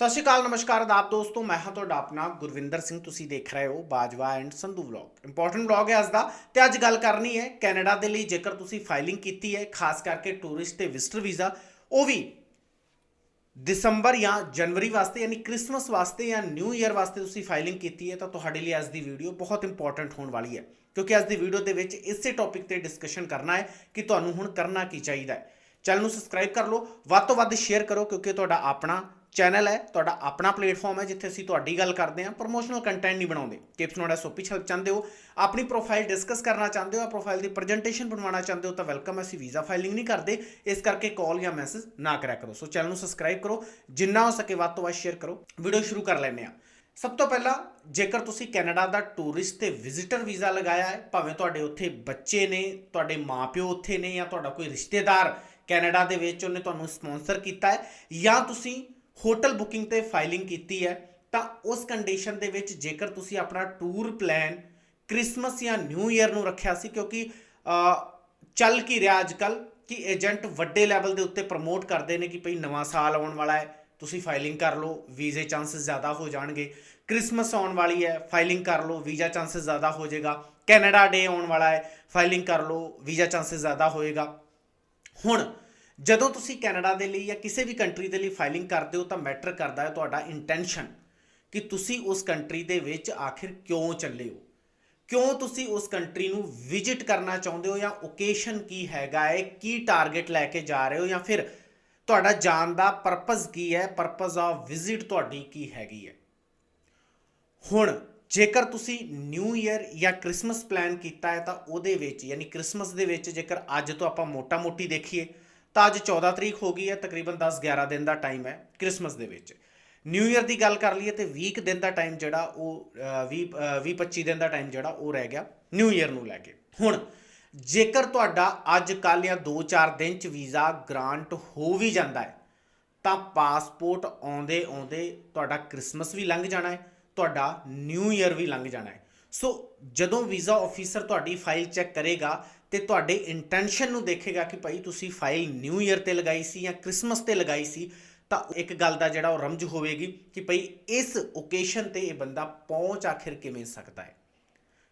ਸਤਿ ਸ਼੍ਰੀ ਅਕਾਲ, ਨਮਸਕਾਰ ਆਦਾਬ ਦੋਸਤੋ, ਮੈਂ ਹਾਂ ਤੁਹਾਡਾ ਆਪਣਾ ਗੁਰਵਿੰਦਰ ਸਿੰਘ, ਤੁਸੀਂ ਦੇਖ ਰਹੇ ਹੋ Bajwa and Sandhu vlog. Important vlog ਹੈ ਅੱਜ ਦਾ, ਤੇ ਅੱਜ ਗੱਲ ਕਰਨੀ ਹੈ ਕੈਨੇਡਾ ਦੇ ਲਈ, ਜੇਕਰ ਤੁਸੀਂ ਫਾਈਲਿੰਗ ਕੀਤੀ ਹੈ, ਖਾਸ ਕਰਕੇ ਟੂਰਿਸਟ ਤੇ ਵਿਜ਼ਟਰ ਵੀਜ਼ਾ ਉਹ ਵੀ ਦਸੰਬਰ ਜਾਂ ਜਨਵਰੀ ਵਾਸਤੇ, ਯਾਨੀ ਕ੍ਰਿਸਮਸ ਵਾਸਤੇ ਜਾਂ ਨਿਊ ਈਅਰ ਵਾਸਤੇ ਤੁਸੀਂ ਫਾਈਲਿੰਗ ਕੀਤੀ ਹੈ, ਤਾਂ ਤੁਹਾਡੇ ਲਈ ਅੱਜ ਦੀ ਵੀਡੀਓ ਬਹੁਤ ਇੰਪੋਰਟੈਂਟ ਹੋਣ ਵਾਲੀ ਹੈ। ਕਿਉਂਕਿ ਅੱਜ ਦੀ ਵੀਡੀਓ ਦੇ ਵਿੱਚ ਇਸੇ ਟੌਪਿਕ ਤੇ ਡਿਸਕਸ਼ਨ ਕਰਨਾ ਹੈ ਕਿ ਤੁਹਾਨੂੰ ਹੁਣ ਕਰਨਾ ਕੀ ਚਾਹੀਦਾ ਹੈ। ਚੈਨਲ ਨੂੰ ਸਬਸਕ੍ਰਾਈਬ ਕਰ ਲਓ। ਵੱਧ ਤੋਂ ਵੱਧ ਸ਼ੇਅਰ ਕਰੋ ਕਿਉਂਕਿ ਤੁਹਾਡਾ ਆਪਣਾ ਚੈਨਲ ਹੈ, ਤੁਹਾਡਾ ਆਪਣਾ ਪਲੇਟਫਾਰਮ ਹੈ ਜਿੱਥੇ ਅਸੀਂ ਤੁਹਾਡੀ ਗੱਲ ਕਰਦੇ ਹਾਂ। ਪ੍ਰੋਮੋਸ਼ਨਲ ਕੰਟੈਂਟ ਨਹੀਂ ਬਣਾਉਂਦੇ। ਟਿਪਸ ਨੋਟ ਸੋਪੀ ਹੈਲਪ ਚਾਹੁੰਦੇ ਹੋ। ਆਪਣੀ ਪ੍ਰੋਫਾਈਲ ਡਿਸਕਸ ਕਰਨਾ ਚਾਹੁੰਦੇ ਹੋ ਪ੍ਰੋਫਾਈਲ ਦੀ ਪ੍ਰੈਜੈਂਟੇਸ਼ਨ ਬਣਵਾਉਣਾ ਚਾਹੁੰਦੇ ਹੋ ਤਾਂ ਵੈਲਕਮ ਅਸੀਂ ਵੀਜ਼ਾ ਫਾਈਲਿੰਗ ਨਹੀਂ ਕਰਦੇ। ਇਸ ਕਰਕੇ ਕਾਲ ਜਾਂ ਮੈਸੇਜ ਨਾ ਕਰਿਆ ਕਰੋ। ਸੋ ਚੈਨਲ ਨੂੰ ਸਬਸਕ੍ਰਾਈਬ ਕਰੋ। ਜਿੰਨਾ ਹੋ ਸਕੇ ਵੱਧ ਤੋਂ ਵੱਧ ਸ਼ੇਅਰ ਕਰੋ। ਵੀਡੀਓ ਸ਼ੁਰੂ ਕਰ ਲੈਂਦੇ ਹਾਂ। ਸਭ ਤੋਂ ਪਹਿਲਾਂ ਜੇਕਰ ਤੁਸੀਂ ਕੈਨੇਡਾ ਦਾ ਟੂਰਿਸਟ ਤੇ ਵਿਜ਼ਿਟਰ ਵੀਜ਼ਾ ਲਗਾਇਆ ਹੈ, ਭਾਵੇਂ ਤੁਹਾਡੇ ਉੱਥੇ ਬੱਚੇ ਨੇ, ਤੁਹਾਡੇ ਮਾਪਿਓ ਉੱਥੇ ਨੇ ਜਾਂ ਤੁਹਾਡਾ ਕੋਈ ਰਿਸ਼ਤੇਦਾਰ ਕੈਨੇਡਾ ਦੇ ਵਿੱਚ ਉਹਨੇ ਤੁਹਾਨੂੰ ਸਪਾਂਸਰ ਕੀਤਾ ਹੈ, ਜਾਂ ਤੁਸੀਂ ਹੋਟਲ ਬੁਕਿੰਗ ਤੇ ਫਾਈਲਿੰਗ ਕੀਤੀ ਹੈ, ਤਾਂ ਉਸ ਕੰਡੀਸ਼ਨ ਦੇ ਵਿੱਚ ਜੇਕਰ ਤੁਸੀਂ ਆਪਣਾ ਟੂਰ ਪਲਾਨ ਕ੍ਰਿਸਮਸ ਜਾਂ ਨਿਊ ਈਅਰ ਨੂੰ ਰੱਖਿਆ ਸੀ, ਕਿਉਂਕਿ ਚੱਲ ਕੀ ਰਿਹਾ ਅੱਜ ਕੱਲ ਕਿ ਏਜੰਟ ਵੱਡੇ ਲੈਵਲ ਦੇ ਉੱਤੇ ਪ੍ਰਮੋਟ ਕਰਦੇ ਨੇ ਕਿ ਭਈ ਨਵਾਂ ਸਾਲ ਆਉਣ ਵਾਲਾ ਹੈ, ਤੁਸੀਂ ਫਾਈਲਿੰਗ ਕਰ ਲਓ, ਵੀਜ਼ੇ ਚਾਂਸਸ ਜ਼ਿਆਦਾ ਹੋ ਜਾਣਗੇ। ਕ੍ਰਿਸਮਸ ਆਉਣ ਵਾਲੀ ਹੈ, ਫਾਈਲਿੰਗ ਕਰ ਲਓ, ਵੀਜ਼ਾ ਚਾਂਸਸ ਜ਼ਿਆਦਾ ਹੋ ਜਾਏਗਾ। ਕੈਨੇਡਾ ਡੇ ਆਉਣ ਵਾਲਾ ਹੈ, ਫਾਈਲਿੰਗ ਕਰ ਲਓ, ਵੀਜ਼ਾ ਚਾਂਸਸ ਜ਼ਿਆਦਾ ਹੋਏਗਾ। ਹੁਣ ਜਦੋਂ ਤੁਸੀਂ ਕੈਨੇਡਾ ਦੇ ਲਈ ਜਾਂ ਕਿਸੇ ਵੀ ਕੰਟਰੀ ਦੇ ਲਈ ਫਾਈਲਿੰਗ ਕਰਦੇ ਹੋ ਤਾਂ ਮੈਟਰ ਕਰਦਾ ਹੈ ਤੁਹਾਡਾ ਇੰਟੈਂਸ਼ਨ ਕਿ ਤੁਸੀਂ ਉਸ ਕੰਟਰੀ ਦੇ ਵਿੱਚ ਆਖਿਰ ਕਿਉਂ ਚੱਲੇ ਹੋ? ਕਿਉਂ ਤੁਸੀਂ ਉਸ ਕੰਟਰੀ ਨੂੰ ਵਿਜ਼ਿਟ ਕਰਨਾ ਚਾਹੁੰਦੇ ਹੋ ਜਾਂ ਓਕੇਸ਼ਨ ਕੀ ਹੈਗਾ ਹੈ? ਕੀ ਟਾਰਗੇਟ ਲੈ ਕੇ ਜਾ ਰਹੇ ਹੋ ਜਾਂ ਫਿਰ ਤੁਹਾਡਾ ਜਾਣ ਦਾ ਪਰਪਸ ਕੀ ਹੈ? ਪਰਪਸ ਆਫ ਵਿਜ਼ਿਟ ਤੁਹਾਡੀ ਕੀ ਹੈਗੀ ਹੈ? ਹੁਣ ਜੇਕਰ ਤੁਸੀਂ ਨਿਊ ਈਅਰ ਜਾਂ ਕ੍ਰਿਸਮਸ ਪਲਾਨ ਕੀਤਾ ਹੈ ਤਾਂ ਉਹਦੇ ਵਿੱਚ, ਯਾਨੀ ਕ੍ਰਿਸਮਸ ਦੇ ਵਿੱਚ ਜੇਕਰ ਅੱਜ ਤੋਂ ਆਪਾਂ ਮੋਟਾ-ਮੋਟੀ ਦੇਖੀਏ ਤਾਂ ਅੱਜ 14 ਤਰੀਕ ਹੋ ਗਈ ਹੈ, ਤਕਰੀਬਨ 10-11 ਦਿਨ ਦਾ ਟਾਈਮ ਹੈ, ਕ੍ਰਿਸਮਸ ਦੇ ਵਿੱਚ। ਨਿਊ ਈਅਰ ਦੀ ਗੱਲ ਕਰ ਲਈਏ ਤੇ 20 ਕੁ ਦਿਨ ਦਾ ਟਾਈਮ ਜਿਹੜਾ ਉਹ 20 20-25 ਦਿਨ ਦਾ ਟਾਈਮ ਜਿਹੜਾ ਉਹ ਰਹਿ ਗਿਆ ਨਿਊ ਈਅਰ ਨੂੰ ਲੈ ਕੇ। ਹੁਣ ਜੇਕਰ ਤੁਹਾਡਾ ਅੱਜ, ਕੱਲ੍ਹ ਜਾਂ 2-4 ਦਿਨ ਚ ਵੀਜ਼ਾ ਗ੍ਰਾਂਟ ਹੋ ਵੀ ਜਾਂਦਾ ਹੈ, ਤਾਂ ਪਾਸਪੋਰਟ ਆਉਂਦੇ ਆਉਂਦੇ ਤੁਹਾਡਾ ਕ੍ਰਿਸਮਸ ਵੀ ਲੰਘ ਜਾਣਾ ਹੈ, ਤੁਹਾਡਾ ਨਿਊ ਈਅਰ ਵੀ ਲੰਘ ਜਾਣਾ ਹੈ। ਸੋ ਜਦੋਂ ਵੀਜ਼ਾ ਆਫੀਸਰ ਤੁਹਾਡੀ ਫਾਈਲ ਚੈੱਕ ਕਰੇਗਾ ਤੇ ਤੁਹਾਡੇ ਇੰਟੈਂਸ਼ਨ ਨੂੰ ਦੇਖੇਗਾ ਕਿ ਭਾਈ ਤੁਸੀਂ ਫਾਈਲ ਨਿਊ ਈਅਰ ਤੇ ਲਗਾਈ ਸੀ ਜਾਂ ਕ੍ਰਿਸਮਸ ਤੇ ਲਗਾਈ ਸੀ, ਤਾਂ ਇੱਕ ਗੱਲ ਦਾ ਜਿਹੜਾ ਉਹ ਰਮਜ ਹੋਵੇਗੀ ਕਿ ਭਾਈ ਇਸ ਓਕੇਸ਼ਨ ਤੇ ਇਹ ਬੰਦਾ ਪਹੁੰਚ ਆਖਿਰ ਕਿਵੇਂ ਸਕਦਾ ਹੈ।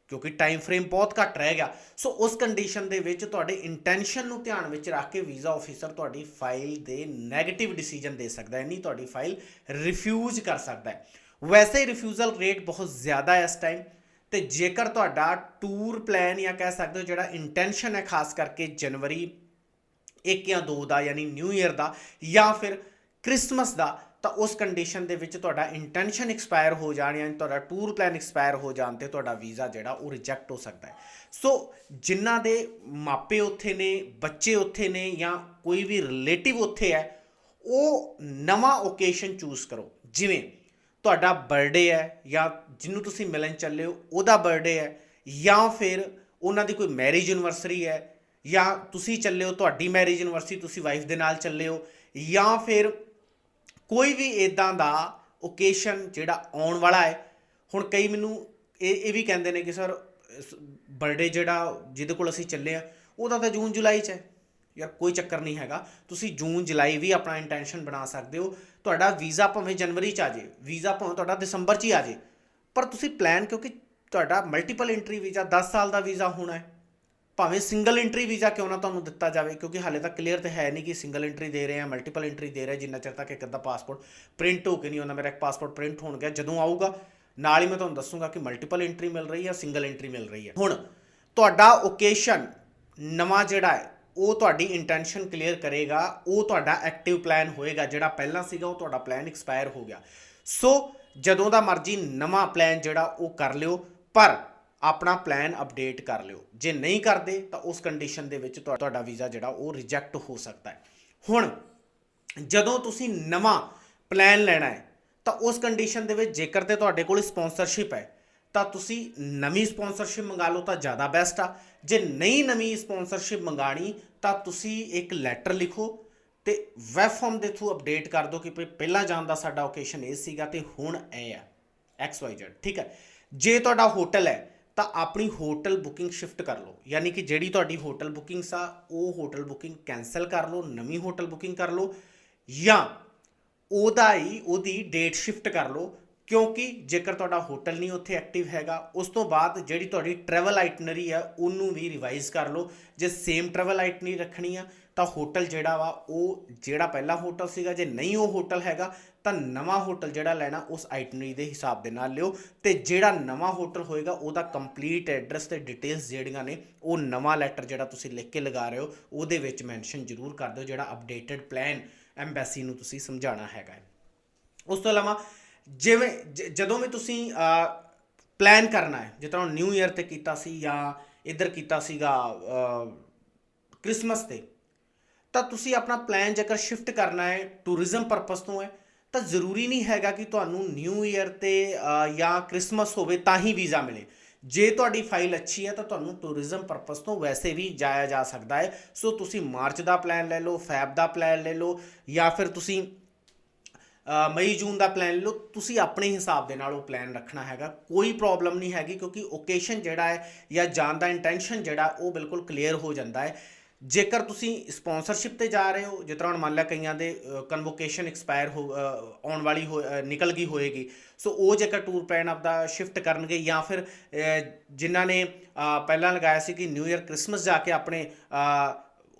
ਕਿਉਂਕਿ ਟਾਈਮ ਫਰੇਮ ਬਹੁਤ ਘੱਟ ਰਹਿ ਗਿਆ। ਸੋ ਉਸ ਕੰਡੀਸ਼ਨ ਦੇ ਵਿੱਚ ਤੁਹਾਡੇ ਇੰਟੈਂਸ਼ਨ ਨੂੰ ਧਿਆਨ ਵਿੱਚ ਰੱਖ ਕੇ ਵੀਜ਼ਾ ਆਫੀਸਰ ਤੁਹਾਡੀ ਫਾਈਲ ਦੇ 네ਗੇਟਿਵ ਡਿਸੀਜਨ ਦੇ ਸਕਦਾ ਹੈ, ਨਹੀਂ, ਤੁਹਾਡੀ ਫਾਈਲ ਰਿਫਿਊਜ਼ ਕਰ ਸਕਦਾ ਹੈ। ਵੈਸੇ ਰਿਫਿਊਜ਼ਲ ਰੇਟ ਬਹੁਤ ਜ਼ਿਆਦਾ ਹੈ ਇਸ ਟਾਈਮ ਤੇ ਜੇਕਰ ਤੁਹਾਡਾ ਟੂਰ ਪਲਾਨ ਜਾਂ ਕਹਿ ਸਕਦੇ ਹੋ ਜਿਹੜਾ ਇੰਟੈਂਸ਼ਨ ਹੈ, ਖਾਸ ਕਰਕੇ ਜਨਵਰੀ 1 ਜਾਂ 2 ਦਾ ਯਾਨੀ ਨਿਊ ਈਅਰ ਦਾ ਜਾਂ ਫਿਰ ਕ੍ਰਿਸਮਸ ਦਾ, ਤਾਂ ਉਸ ਕੰਡੀਸ਼ਨ ਦੇ ਵਿੱਚ ਤੁਹਾਡਾ ਇੰਟੈਂਸ਼ਨ ਐਕਸਪਾਇਰ ਹੋ ਜਾਣ ਜਾਂ ਤੁਹਾਡਾ ਟੂਰ ਪਲਾਨ ਐਕਸਪਾਇਰ ਹੋ ਜਾਣ ਤੇ ਤੁਹਾਡਾ ਵੀਜ਼ਾ ਜਿਹੜਾ ਉਹ ਰਿਜੈਕਟ ਹੋ ਸਕਦਾ ਹੈ। ਸੋ ਜਿਨ੍ਹਾਂ ਦੇ ਮਾਪੇ ਉੱਥੇ ਨੇ, ਬੱਚੇ ਉੱਥੇ ਨੇ ਜਾਂ ਕੋਈ ਵੀ ਰਿਲੇਟਿਵ ਉੱਥੇ ਹੈ, ਉਹ ਨਵਾਂ ਓਕੇਸ਼ਨ ਚੂਜ਼ ਕਰੋ। ਜਿਵੇਂ ਤੁਹਾਡਾ ਬਰਥਡੇ ਹੈ ਜਾਂ ਜਿਹਨੂੰ ਤੁਸੀਂ ਮਿਲਣ ਚੱਲੇ ਹੋ, ਉਹਦਾ ਬਰਥਡੇ ਹੈ ਜਾਂ ਫਿਰ ਉਹਨਾਂ ਦੀ ਕੋਈ ਮੈਰਿਜ ਐਨਵਰਸਰੀ ਹੈ ਜਾਂ ਤੁਸੀਂ ਚੱਲੇ ਹੋ, ਤੁਹਾਡੀ ਮੈਰਿਜ ਐਨਵਰਸਰੀ ਤੁਸੀਂ ਵਾਈਫ ਦੇ ਨਾਲ ਚੱਲੇ ਹੋ ਜਾਂ ਫਿਰ ਕੋਈ ਵੀ ਇਦਾਂ ਦਾ ਓਕੇਸ਼ਨ ਜਿਹੜਾ ਆਉਣ ਵਾਲਾ ਹੈ। ਹੁਣ ਕਈ ਮੈਨੂੰ ਇਹ ਇਹ ਵੀ ਕਹਿੰਦੇ ਨੇ ਕਿ ਸਰ ਬਰਥਡੇ ਜਿਹੜਾ ਜਿਹਦੇ ਕੋਲ ਅਸੀਂ ਚੱਲੇ ਆ ਉਹਦਾ ਤਾਂ ਜੂਨ ਜੁਲਾਈ 'ਚ ਹੈ। ਯਾਰ ਕੋਈ ਚੱਕਰ ਨਹੀਂ ਹੈਗਾ, ਤੁਸੀਂ ਜੂਨ, ਜੁਲਾਈ ਵੀ ਆਪਣਾ ਇੰਟੈਂਸ਼ਨ ਬਣਾ ਸਕਦੇ ਹੋ। ਤੁਹਾਡਾ ਵੀਜ਼ਾ ਭਾਵੇਂ ਜਨਵਰੀ 'ਚ ਆ ਜੇ ਵੀਜ਼ਾ ਭਾਵੇਂ ਤੁਹਾਡਾ ਦਸੰਬਰ 'ਚ ਹੀ ਆ ਜੇ ਪਰ ਤੁਸੀਂ ਪਲਾਨ ਕਿਉਂਕਿ ਤੁਹਾਡਾ ਮਲਟੀਪਲ ਐਂਟਰੀ ਵੀਜ਼ਾ 10 ਸਾਲ ਦਾ ਵੀਜ਼ਾ ਹੋਣਾ ਹੈ। ਭਾਵੇਂ ਸਿੰਗਲ ਐਂਟਰੀ ਵੀਜ਼ਾ ਕਿਉਂ ਨਾ ਤੁਹਾਨੂੰ ਦਿੱਤਾ ਜਾਵੇ, ਕਿਉਂਕਿ ਹਾਲੇ ਤੱਕ ਕਲੀਅਰ ਤੇ ਹੈ ਨਹੀਂ ਕਿ ਸਿੰਗਲ ਐਂਟਰੀ ਦੇ ਰਹੇ ਆ ਮਲਟੀਪਲ ਐਂਟਰੀ ਦੇ ਰਹੇ ਜਿੰਨਾ ਚਿਰ ਤੱਕ ਇੱਕ ਅੱਧਾ ਪਾਸਪੋਰਟ ਪ੍ਰਿੰਟ ਹੋ ਕੇ ਨਹੀਂ ਹੁੰਦਾ ਮੇਰਾ ਇੱਕ ਪਾਸਪੋਰਟ ਪ੍ਰਿੰਟ ਹੋਣ ਗਿਆ, ਜਦੋਂ ਆਊਗਾ, ਨਾਲ ਹੀ ਮੈਂ ਤੁਹਾਨੂੰ ਦੱਸੂਗਾ ਕਿ ਮਲਟੀਪਲ ਐਂਟਰੀ ਮਿਲ ਰਹੀ ਹੈ ਸਿੰਗਲ ਐਂਟਰੀ ਮਿਲ ਰਹੀ ਹੈ ਹੁਣ ਤੁਹਾਡਾ ਓਕੇਸ਼ਨ ਨਵਾਂ ਜਿਹੜਾ ਹੈ ਉਹ ਤੁਹਾਡੀ ਇੰਟੈਂਸ਼ਨ ਕਲੀਅਰ ਕਰੇਗਾ, ਉਹ ਤੁਹਾਡਾ ਐਕਟਿਵ ਪਲਾਨ ਹੋਏਗਾ, ਜਿਹੜਾ ਪਹਿਲਾਂ ਸੀਗਾ, ਉਹ ਤੁਹਾਡਾ ਪਲਾਨ ਐਕਸਪਾਇਰ ਹੋ ਗਿਆ। ਸੋ ਜਦੋਂ ਦਾ ਮਰਜ਼ੀ ਨਵਾਂ ਪਲਾਨ ਜਿਹੜਾ ਉਹ ਕਰ ਲਿਓ, ਪਰ ਆਪਣਾ ਪਲਾਨ ਅਪਡੇਟ ਕਰ ਲਿਓ। ਜੇ ਨਹੀਂ ਕਰਦੇ, ਤਾਂ ਉਸ ਕੰਡੀਸ਼ਨ ਦੇ ਵਿੱਚ ਤੁਹਾ- ਤੁਹਾਡਾ ਵੀਜ਼ਾ ਜਿਹੜਾ ਉਹ ਰਿਜੈਕਟ ਹੋ ਸਕਦਾ ਹੈ। ਹੁਣ, ਜਦੋਂ ਤੁਸੀਂ ਨਵਾਂ ਪਲਾਨ ਲੈਣਾ ਹੈ, ਤਾਂ ਉਸ ਕੰਡੀਸ਼ਨ ਦੇ ਵਿੱਚ ਜੇਕਰ ਤੇ ਤੁਹਾਡੇ ਕੋਲ ਸਪਾਂਸਰਸ਼ਿਪ ਹੈ ਤਾਂ ਤੁਸੀਂ ਨਵੀਂ ਸਪਾਂਸਰਸ਼ਿਪ ਮੰਗਾ ਲਓ ਤਾਂ ਜ਼ਿਆਦਾ ਬੈਸਟ ਆ। ਜੇ ਨਹੀਂ ਨਵੀਂ ਸਪਾਂਸਰਸ਼ਿਪ ਮੰਗਾਣੀ, ਤਾਂ ਤੁਸੀਂ ਇੱਕ ਲੈਟਰ ਲਿਖੋ ਤੇ ਵੈਬ ਫਾਰਮ ਦੇ ਥਰੂ ਅਪਡੇਟ ਕਰ ਦਿਓ ਕਿ ਭਈ ਪਹਿਲਾਂ ਜਾਣ ਦਾ ਸਾਡਾ ਓਕੇਸ਼ਨ ਇਹ ਸੀਗਾ ਤੇ ਹੁਣ ਇਹ ਆ। ਐਕਸ ਵਾਈ ਜੈਡ ਠੀਕ ਹੈ? ਜੇ ਤੁਹਾਡਾ ਹੋਟਲ ਹੈ, ਤਾਂ ਆਪਣੀ ਹੋਟਲ ਬੁਕਿੰਗ ਸ਼ਿਫਟ ਕਰ ਲਓ। ਯਾਨੀ ਕਿ ਜਿਹੜੀ ਤੁਹਾਡੀ ਹੋਟਲ ਬੁਕਿੰਗਸ ਆ, ਉਹ ਹੋਟਲ ਬੁਕਿੰਗ ਕੈਨਸਲ ਕਰ ਲਓ, ਨਵੀਂ ਹੋਟਲ ਬੁਕਿੰਗ ਕਰ ਲਓ ਜਾਂ ਉਹਦਾ ਹੀ, ਉਹਦੀ ਡੇਟ ਸ਼ਿਫਟ ਕਰ ਲਓ ਕਿਉਂਕਿ ਜੇਕਰ ਤੁਹਾਡਾ ਹੋਟਲ ਨਹੀਂ ਉੱਥੇ ਐਕਟਿਵ ਹੈਗਾ, ਉਸ ਤੋਂ ਬਾਅਦ ਜਿਹੜੀ ਤੁਹਾਡੀ ਟਰੈਵਲ ਆਈਟਨਰੀ ਆ, ਉਹਨੂੰ ਵੀ ਰਿਵਾਈਜ਼ ਕਰ ਲਓ। ਜੇ ਸੇਮ ਟਰੈਵਲ ਆਈਟਨਰੀ ਰੱਖਣੀ ਆ, ਤਾਂ ਹੋਟਲ ਜਿਹੜਾ ਵਾ, ਉਹ ਜਿਹੜਾ ਪਹਿਲਾ ਹੋਟਲ ਸੀਗਾ, ਜੇ ਨਹੀਂ ਉਹ ਹੋਟਲ ਹੈਗਾ, ਤਾਂ ਨਵਾਂ ਹੋਟਲ ਜਿਹੜਾ ਲੈਣਾ, ਉਸ ਆਈਟਨਰੀ ਦੇ ਹਿਸਾਬ ਦੇ ਨਾਲ ਲਿਓ। ਤੇ ਜਿਹੜਾ ਨਵਾਂ ਹੋਟਲ ਹੋਏਗਾ, ਉਹਦਾ ਕੰਪਲੀਟ ਐਡਰੈਸ ਤੇ ਡਿਟੇਲਸ ਜਿਹੜੀਆਂ ਨੇ, ਉਹ ਨਵਾਂ ਲੈਟਰ ਜਿਹੜਾ ਤੁਸੀਂ ਲਿਖ ਕੇ ਲਗਾ ਰਹੇ ਹੋ, ਉਹਦੇ ਵਿੱਚ ਮੈਂਸ਼ਨ ਜ਼ਰੂਰ ਕਰ ਦਿਓ ਜਿਹੜਾ ਅਪਡੇਟਡ ਪਲਾਨ ਐਮਬੈਸੀ ਨੂੰ ਤੁਸੀਂ ਸਮਝਾਉਣਾ ਹੈਗਾ ਉਸ ਤੋਂ ਇਲਾਵਾ ਜਿਵੇਂ ਜ- ਜਦੋਂ ਵੀ ਤੁਸੀਂ ਪਲਾਨ ਕਰਨਾ ਹੈ, ਜਿਸ ਤਰ੍ਹਾਂ ਨਿਊ ਇਅਰ ਤੇ ਕੀਤਾ ਸੀ ਜਾਂ ਇੱਧਰ ਕੀਤਾ ਸੀਗਾ ਕ੍ਰਿਸਮਸ ਤੇ, ਤਾਂ ਤੁਸੀਂ ਆਪਣਾ ਪਲਾਨ ਜੇਕਰ ਸ਼ਿਫਟ ਕਰਨਾ ਹੈ ਟੂਰਿਜ਼ਮ ਪਰਪਸ ਤੋਂ ਹੈ, ਤਾਂ ਜ਼ਰੂਰੀ ਨਹੀਂ ਹੈਗਾ ਕਿ ਤੁਹਾਨੂੰ ਨਿਊ ਇਅਰ ਤੇ ਜਾਂ ਕ੍ਰਿਸਮਸ ਹੋਵੇ ਤਾਂ ਹੀ ਵੀਜ਼ਾ ਮਿਲੇ। ਜੇ ਤੁਹਾਡੀ ਫਾਈਲ ਅੱਛੀ ਹੈ ਤਾਂ ਤੁਹਾਨੂੰ ਟੂਰਿਜ਼ਮ ਪਰਪਸ ਤੋਂ ਵੈਸੇ ਵੀ ਜਾਇਆ ਜਾ ਸਕਦਾ ਹੈ। ਸੋ ਤੁਸੀਂ ਮਾਰਚ ਦਾ ਪਲਾਨ ਲੈ ਲਓ, ਫੈਬ ਦਾ ਪਲਾਨ ਲੈ ਲਓ, ਜਾਂ ਫਿਰ ਤੁਸੀਂ ਮਈ, ਜੂਨ ਦਾ ਪਲਾਨ ਲਓ। ਤੁਸੀਂ ਆਪਣੇ ਹਿਸਾਬ ਦੇ ਨਾਲ ਉਹ ਪਲਾਨ ਰੱਖਣਾ ਹੈਗਾ। ਕੋਈ ਪ੍ਰੋਬਲਮ ਨਹੀਂ ਹੈਗੀ ਕਿਉਂਕਿ ਓਕੇਸ਼ਨ ਜਿਹੜਾ ਹੈ ਜਾਂ ਜਾਣ ਦਾ ਇੰਟੈਂਸ਼ਨ ਜਿਹੜਾ, ਉਹ ਬਿਲਕੁਲ ਕਲੀਅਰ ਹੋ ਜਾਂਦਾ ਹੈ। ਜੇਕਰ ਤੁਸੀਂ ਸਪਾਂਸਰਸ਼ਿਪ ਤੇ ਜਾ ਰਹੇ ਹੋ, ਜਿਸ ਤਰ੍ਹਾਂ ਹੁਣ ਮੰਨ ਲਿਆ ਕਈਆਂ ਦੇ ਕਨਵੋਕੇਸ਼ਨ ਐਕਸਪਾਇਰ ਹੋ ਆਉਣ ਵਾਲੀ ਹੋ ਨਿਕਲ ਗਈ ਹੋਏਗੀ। ਸੋ ਉਹ ਜੇਕਰ ਟੂਰ ਪਲਾਨ ਆਪਦਾ ਸ਼ਿਫਟ ਕਰਨਗੇ ਜਾਂ ਫਿਰ ਜਿਨ੍ਹਾਂ ਨੇ ਪਹਿਲਾਂ ਲਗਾਇਆ ਸੀ ਕਿ ਨਿਊ ਇਅਰ ਕ੍ਰਿਸਮਸ ਜਾ ਕੇ ਆਪਣੇ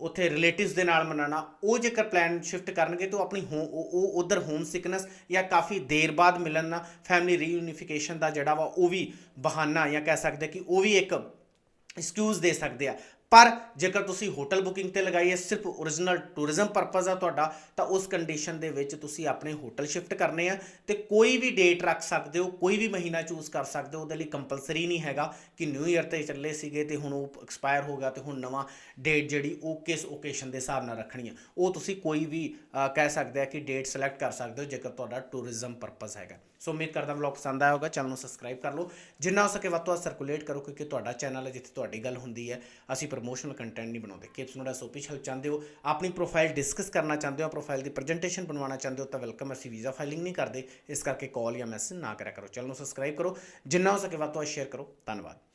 ਉੱਥੇ ਰਿਲੇਟਿਵਸ ਦੇ ਨਾਲ ਮਨਾਣਾ ਉਹ ਜੇਕਰ ਪਲਾਨ ਸ਼ਿਫਟ ਕਰਨਗੇ ਤਾਂ ਆਪਣੀ ਹੋ ਉਹ ਉਹ ਉਧਰ ਹੋਮ ਸਿਕਨੈਸ ਜਾਂ ਕਾਫੀ ਦੇਰ ਬਾਅਦ ਮਿਲਣ ਨਾਲ ਫੈਮਿਲੀ ਰੀਯੂਨੀਫਿਕੇਸ਼ਨ ਦਾ ਜਿਹੜਾ ਵਾ ਉਹ ਵੀ ਬਹਾਨਾ ਜਾਂ ਕਹਿ ਸਕਦੇ ਕਿ ਉਹ ਵੀ ਇੱਕ ਐਕਸਕਿਊਜ਼ ਦੇ ਸਕਦੇ ਆ। ਪਰ ਜੇਕਰ ਤੁਸੀਂ ਹੋਟਲ ਬੁਕਿੰਗ ਤੇ ਲਗਾਈ ਹੈ, ਸਿਰਫ origignal ਟੂਰਿਜ਼ਮ ਪਰਪਸ ਆ ਤੁਹਾਡਾ, ਤਾਂ ਉਸ ਕੰਡੀਸ਼ਨ ਦੇ ਵਿੱਚ ਤੁਸੀਂ ਆਪਣੇ ਹੋਟਲ ਸ਼ਿਫਟ ਕਰਨੇ ਆ ਤੇ ਕੋਈ ਵੀ ਡੇਟ ਰੱਖ ਸਕਦੇ ਹੋ, ਕੋਈ ਵੀ ਮਹੀਨਾ ਚੂਜ਼ ਕਰ ਸਕਦੇ ਹੋ, ਉਹਦੇ ਲਈ ਕੰਪਲਸਰੀ ਨਹੀਂ ਹੈਗਾ ਕਿ ਨਿਊ ਇਅਰ ਤੇ ਚੱਲੇ ਸੀਗੇ ਤੇ ਹੁਣ ਉਹ ਐਕਸਪਾਇਰ ਹੋ ਗਿਆ ਤੇ ਹੁਣ ਨਵਾਂ ਡੇਟ ਜਿਹੜੀ ਉਹ ਕਿਸ ਓਕੇਸ਼ਨ ਦੇ ਹਿਸਾਬ ਨਾਲ ਰੱਖਣੀ ਹੈ ਉਹ ਤੁਸੀਂ ਕੋਈ ਵੀ ਕਹਿ ਸਕਦੇ ਆ ਕਿ ਡੇਟ ਸਿਲੈਕਟ ਕਰ ਸਕਦੇ ਹੋ ਜੇਕਰ ਤੁਹਾਡਾ ਟੂਰਿਜ਼ਮ ਪਰਪਸ ਹੈਗਾ। ਸੋ ਉਮੀਦ ਕਰਦਾ ਵਲੌਗ ਪਸੰਦ ਆਇਆ ਹੋਗਾ ਚੈਨਲ ਨੂੰ ਸਬਸਕ੍ਰਾਈਬ ਕਰ ਲਓ। ਜਿੰਨਾ ਹੋ ਸਕੇ ਵੱਧ ਤੋਂ ਵੱਧ ਸਰਕੂਲੇਟ ਕਰੋ, ਕਿਉਂਕਿ ਤੁਹਾਡਾ ਚੈਨਲ ਹੈ ਜਿੱਥੇ ਤੁਹਾਡੀ ਗੱਲ ਹੁੰਦੀ ਹੈ। ਅਸੀਂ ਪ੍ਰੋਮੋਸ਼ਨਲ ਕੰਟੈਂਟ ਨਹੀਂ ਬਣਾਉਂਦੇ। ਕਿ ਤੁਸੀਂ ਸੋਪਿਸ਼ ਹੈਲਪ ਚਾਹੁੰਦੇ ਹੋ? ਆਪਣੀ ਪ੍ਰੋਫਾਈਲ ਡਿਸਕਸ ਕਰਨਾ ਚਾਹੁੰਦੇ ਹੋ ਪ੍ਰੋਫਾਈਲ ਦੀ ਪ੍ਰੈਜੈਂਟੇਸ਼ਨ ਬਣਵਾਉਣਾ ਚਾਹੁੰਦੇ ਹੋ, ਤਾਂ ਵੈਲਕਮ ਅਸੀਂ ਵੀਜ਼ਾ ਫਾਈਲਿੰਗ ਨਹੀਂ ਕਰਦੇ। ਇਸ ਕਰਕੇ ਕਾਲ ਜਾਂ ਮੈਸੇਜ ਨਾ ਕਰਿਆ ਕਰੋ। ਚੈਨਲ ਨੂੰ ਸਬਸਕ੍ਰਾਈਬ ਕਰੋ। ਜਿੰਨਾ ਹੋ ਸਕੇ ਵੱਧ ਤੋਂ ਵੱਧ ਸ਼ੇਅਰ ਕਰੋ। ਧੰਨਵਾਦ।